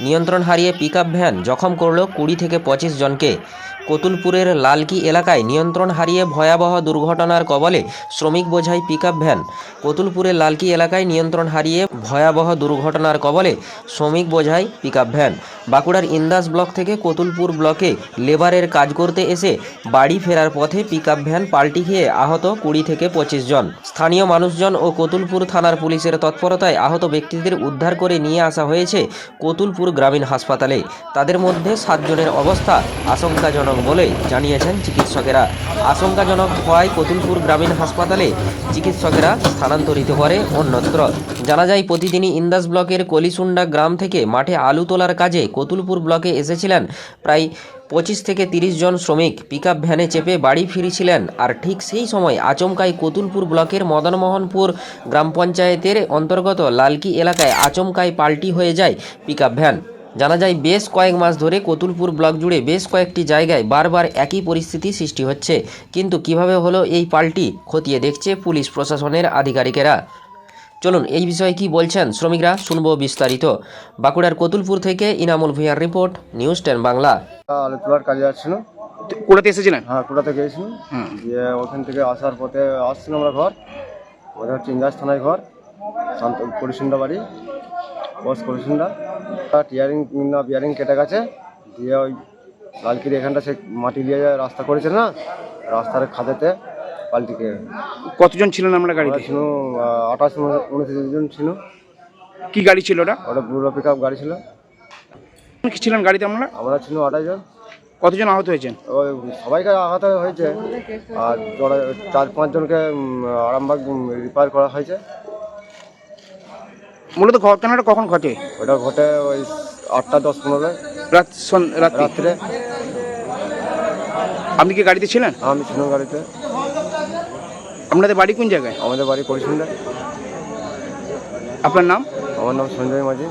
নিয়ন্ত্রণ হারিয়ে pickup van জখম করল কুড়ি থেকে পঁচিশ জনকে। কতুলপুরের লালকি এলাকায় নিয়ন্ত্রণ হারিয়ে ভয়াবহ দুর্ঘটনার কবলে শ্রমিক বোঝাই পিকআপ ভ্যান কতুলপুরের লালকি এলাকায় নিয়ন্ত্রণ হারিয়ে ভয়াবহ দুর্ঘটনার কবলে শ্রমিক বোঝাই পিকআপ ভ্যান বাঁকুড়ার ইন্দাস ব্লক থেকে কতুলপুর ব্লকে লেবারের কাজ করতে এসে বাড়ি ফেরার পথে পিকআপ ভ্যান পাল্টি খেয়ে আহত কুড়ি থেকে পঁচিশ জন। স্থানীয় মানুষজন ও কতুলপুর থানার পুলিশের তৎপরতায় আহত ব্যক্তিদের উদ্ধার করে নিয়ে আসা হয়েছে কতুলপুর গ্রামীণ হাসপাতালে। তাদের মধ্যে সাতজনের অবস্থা আশঙ্কাজনক বলে জানিয়েছেন চিকিৎসকেরা। আশঙ্কাজনক হওয়ায় কতুলপুর গ্রামীণ হাসপাতালে চিকিৎসকেরা স্থানান্তরিত করে অন্যত্র। জানা যায়, প্রতিদিনই ইন্দাস ব্লকের কলিসুন্ডা গ্রাম থেকে মাঠে আলু তোলার কাজে কতুলপুর ব্লকে এসেছিলেন। প্রায় পঁচিশ থেকে তিরিশ জন শ্রমিক পিকআপ ভ্যানে চেপে বাড়ি ফিরেছিলেন। আর ঠিক সেই সময় আচমকাই কতুলপুর ব্লকের মদনমোহনপুর গ্রাম পঞ্চায়েতের অন্তর্গত লালকি এলাকায় আচমকাই পাল্টি হয়ে যায় পিকআপ ভ্যান। জানা যায়, বেশ কয়েক মাস ধরে কতুলপুর ব্লক জুড়ে বেশ কয়েকটি জায়গায় বারবার একই পরিস্থিতি সৃষ্টি হচ্ছে। কিন্তু কীভাবে হলো এই পাল্টি, খতিয়ে দেখছে পুলিশ প্রশাসনের আধিকারিকেরা। চলুন এই বিষয়ে কি বলছেন শ্রমিকরা শুনব বিস্তারিত। বাঁকুড়ার কতুলপুর থেকে ইনামুল ভুঁইয়ার রিপোর্ট নিউজ টেন বাংলা। আলু তোলার কাজে যাচ্ছিল কোটাতে এসেছিলেন? হ্যাঁ কুড়াতে গিয়েছিল হুম। দিয়ে ওখান থেকে আসার পথে আসছিলাম আমরা ঘর। ওদের হচ্ছে ইন্দাস থানায় ঘর শান্ত করিসুন্ডা বাড়ি বস করিসুন্ডা টিয়ারিং না বিয়ারিং কেটে গেছে। দিয়ে ওই লালকির এখানটা সে মাটি দিয়ে যায় রাস্তা করেছে না রাস্তার খাদেতে। পাল্টি খেয়ে কতজন ছিলেন আমরা গাড়িতে? ছিল আঠাশ উনত্রিশ জন ছিল। কি গাড়ি ছিল ওটা? ওটা বুড়ো পিক গাড়ি ছিল। কি ছিলেন গাড়িতে আমরা? আমরা ছিল আঠাশ জন। কতজন আহত হয়েছেন? ওই সবাইকে আঘাত হয়েছে। আর চার পাঁচজনকে আরামবাগ রিপেয়ার করা হয়েছে। মূলত ঘটনাটা কখন ঘটে? ওটা ঘটে ওই আটটা দশ পনেরো রাত রাত্রে। আপনি কি গাড়িতে ছিলেন? আমি ছিলাম গাড়িতে। আপনাদের বাড়ি কোন জায়গায়? আমাদের বাড়ি করিসুন্ডা আপনার নাম? আমার নাম সঞ্জয় মাঝি।